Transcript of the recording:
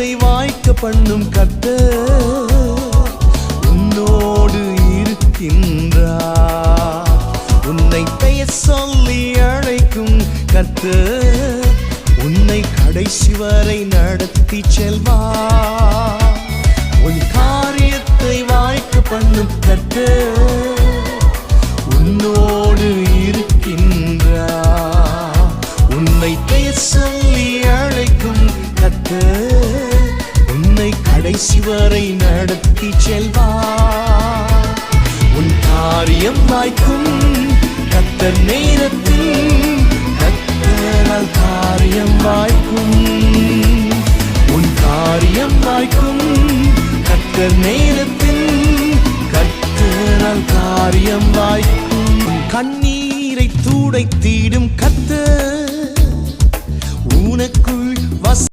காரியத்தை வாய்க்க பண்ணும் கத்த உன்னோடு இருக்கின்றார். உன்னை பெயர் சொல்லி அழைக்கும் கத்த உன்னை கடைசி வரை நடத்தி செல்வா உன் காரியத்தை வாய்க்க பண்ணும் கத்த உன்னோடு இருக்கின்றார். உன்னை பெயர் சொல்லி அழை உன்னை கடைசி வரை நடத்தி செல்வார் உன் காரியம் வாய்க்கும் கத்தர் நேரத்தில் கத்தரால் காரியம் வாய்க்கும். உன் காரியம் வாய்க்கும் கத்தர் நேரத்தில் கத்தரால் காரியம் வாய்க்கும். உன் கண்ணீரை துடைத்திடும் கத்தர்